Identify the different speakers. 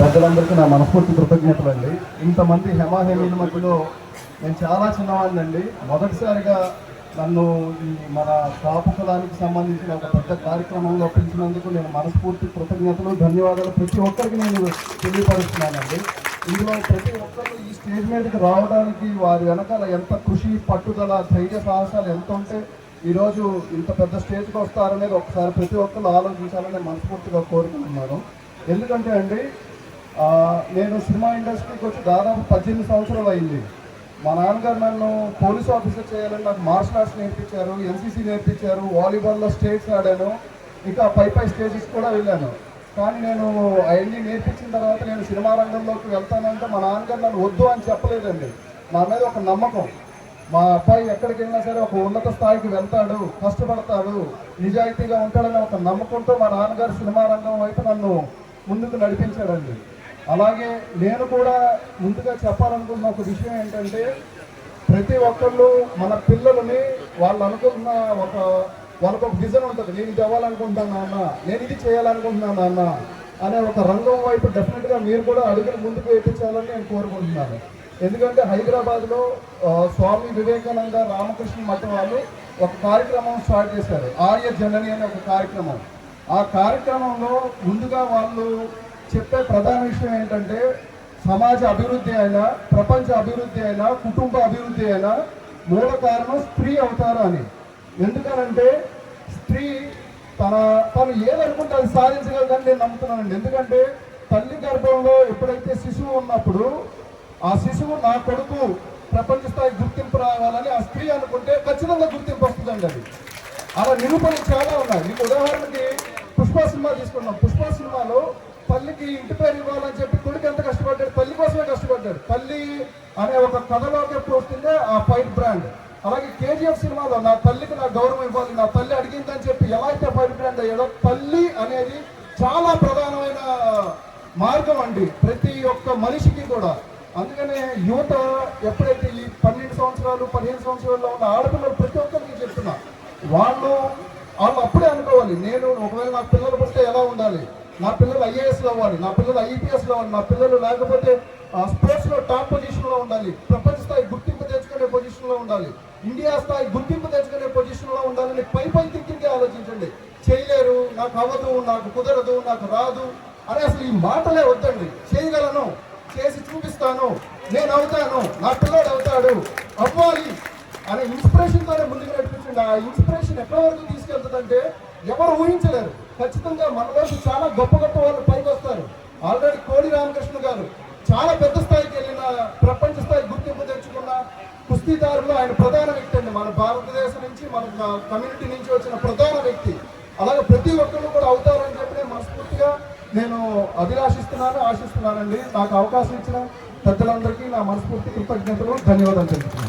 Speaker 1: పెద్దలందరికీ నా మనస్ఫూర్తి కృతజ్ఞతలు అండి ఇంతమంది హెమాహేమీల మధ్యలో నేను చాలా చిన్నవాడినండి. మొదటిసారిగా నన్ను ఈ మన కాపు కులానికి సంబంధించిన ఒక పెద్ద కార్యక్రమంలో పిలిచినందుకు నేను మనస్ఫూర్తి కృతజ్ఞతలు ధన్యవాదాలు ప్రతి ఒక్కరికి నేను తెలియపరుస్తున్నానండి. ఇందులో ప్రతి ఒక్కరు ఈ స్టేజ్ మీదకి రావడానికి వారి వెనకాల ఎంత కృషి పట్టుదల ధైర్య సాహసాలు ఎంత ఉంటే ఈరోజు ఇంత పెద్ద స్టేజ్కి వస్తారనేది ఒకసారి ప్రతి ఒక్కరు ఆలోచించాలని మనస్ఫూర్తిగా కోరుకుంటున్నాను. ఎందుకంటే అండి నేను సినిమా ఇండస్ట్రీకి వచ్చి దాదాపు పద్దెనిమిది సంవత్సరాలు అయింది. మా నాన్నగారు నన్ను పోలీస్ ఆఫీసర్ చేయాలని నాకు మార్షల్ ఆర్ట్స్ నేర్పించారు ఎన్సీసీ నేర్పించారు వాలీబాల్లో స్టేట్స్ ఆడాను ఇంకా పై పై స్టేజెస్ కూడా వెళ్ళాను. కానీ నేను అవన్నీ నేర్పించిన తర్వాత నేను సినిమా రంగంలోకి వెళ్తానంటే మా నాన్నగారు నన్ను వద్దు అని చెప్పలేదండి. నా మీద ఒక నమ్మకం. మా అబ్బాయి ఎక్కడికి వెళ్ళినా సరే ఒక ఉన్నత స్థాయికి వెళ్తాడు కష్టపడతాడు నిజాయితీగా ఉంటాడని ఒక నమ్మకంతో మా నాన్నగారు సినిమా రంగం వైపు నన్ను ముందుకు నడిపించాడండి. అలాగే నేను కూడా ముందుగా చెప్పాలనుకున్న ఒక విషయం ఏంటంటే ప్రతి ఒక్కళ్ళు మన పిల్లలని వాళ్ళు అనుకున్న ఒక వాళ్ళకు ఒక విజన్ ఉంటుంది. నేను ఇది అవ్వాలనుకుంటున్నాను నాన్న నేను ఇది చేయాలనుకుంటున్నాను నాన్న అనే ఒక రంగం వైపు డెఫినెట్గా మీరు కూడా అడుగులు ముందుకు వేయించాలని నేను కోరుకుంటున్నాను. ఎందుకంటే హైదరాబాద్లో స్వామి వివేకానంద రామకృష్ణ మఠం వాళ్ళు ఒక కార్యక్రమం స్టార్ట్ చేశారు. ఆర్య జనని అనే ఒక కార్యక్రమం. ఆ కార్యక్రమంలో ముందుగా వాళ్ళు చెప్పే ప్రధాన విషయం ఏంటంటే సమాజ అభివృద్ధి అయినా ప్రపంచ అభివృద్ధి అయినా కుటుంబ అభివృద్ధి అయినా మూల కారణం స్త్రీ అవతారం అని ఎందుకనంటే స్త్రీ తన తను ఏదనుకుంటే అది సాధించగలదని నేను నమ్ముతున్నానండి. ఎందుకంటే తల్లి గర్భంలో ఎప్పుడైతే శిశువు ఉన్నప్పుడు ఆ శిశువు నా కొడుకు ప్రపంచ స్థాయి గుర్తింపు రావాలని ఆ స్త్రీ అనుకుంటే ఖచ్చితంగా గుర్తింపు వస్తుందండి అది. అలా నిరూపణ చాలా ఉన్నాయి. మీకు ఉదాహరణకి పుష్ప సినిమా తీసుకున్నాం పుష్ప సినిమాలో తల్లికి ఇంటి పేరు ఇవ్వాలని చెప్పి కొడుకు ఎంత కష్టపడ్డాడు? తల్లి కోసమే కష్టపడ్డాడు. తల్లి అనే ఒక కథలోకి ఎప్పుడు వస్తుందే ఆ ఫైట్ బ్రాండ్. అలాగే కేజీఎఫ్ సినిమాలో నా తల్లికి నా గౌరవం ఇవ్వాలి నా తల్లి అడిగిందని చెప్పి ఎలా అయితే ఫైట్ బ్రాండ్ అయ్యాడో తల్లి అనేది చాలా ప్రధానమైన మార్గం అండి ప్రతి ఒక్క మనిషికి కూడా. అందుకనే యువత ఎప్పుడైతే ఈ పన్నెండు సంవత్సరాలు పదిహేను సంవత్సరాల్లో ఉన్న ఆడపిల్లలు ప్రతి ఒక్కరికి చెప్తున్నా వాళ్ళు వాళ్ళు అప్పుడే అనుకోవాలి నేను ఒకవేళ నా పిల్లలు పుట్టే ఎలా ఉండాలి? నా పిల్లలు ఐఏఎస్లో అవ్వాలి. నా పిల్లలు ఐపీఎస్లో అవ్వాలి. నా పిల్లలు లేకపోతే స్పోర్ట్స్లో టాప్ పొజిషన్లో ఉండాలి. ప్రపంచ స్థాయి గుర్తింపు తెచ్చుకునే పొజిషన్లో ఉండాలి. ఇండియా స్థాయి గుర్తింపు తెచ్చుకునే పొజిషన్లో ఉండాలని పై పై థింకింగ్ ఆలోచించండి. చేయలేరు నాకు అవ్వదు నాకు కుదరదు నాకు రాదు. అని అసలు ఈ మాటలే వద్దండి. చేయగలను. చేసి చూపిస్తాను. నేను అవుతాను. నా పిల్లోడు అవుతాడు. అవ్వాలి. అనే ఇన్స్పిరేషన్తోనే ముందుకు నడిపించండి. ఆ ఇన్స్పిరేషన్ ఎక్కడి వరకు తీసుకెళ్తుందంటే ఎవరు ఊహించలేరు. ఖచ్చితంగా మన చాలా గొప్ప గొప్ప వాళ్ళు పైకి వస్తారు. ఆల్రెడీ కోడి రామకృష్ణ గారు చాలా పెద్ద స్థాయికి వెళ్ళిన ప్రపంచ స్థాయి గుర్తింపు తెచ్చుకున్న కుస్తీదారులు ఆయన ప్రధాన వ్యక్తి అండి. మన భారతదేశం నుంచి మన కమ్యూనిటీ నుంచి వచ్చిన ప్రధాన వ్యక్తి. అలాగే ప్రతి ఒక్కరు కూడా అవుతారని చెప్పి నేను మనస్ఫూర్తిగా నేను అభిలాషిస్తున్నాను ఆశిస్తున్నానండి. నాకు అవకాశం ఇచ్చిన పెద్దలందరికీ నా మనస్ఫూర్తి కృతజ్ఞతలు ధన్యవాదాలు తెలుపుతున్నాను.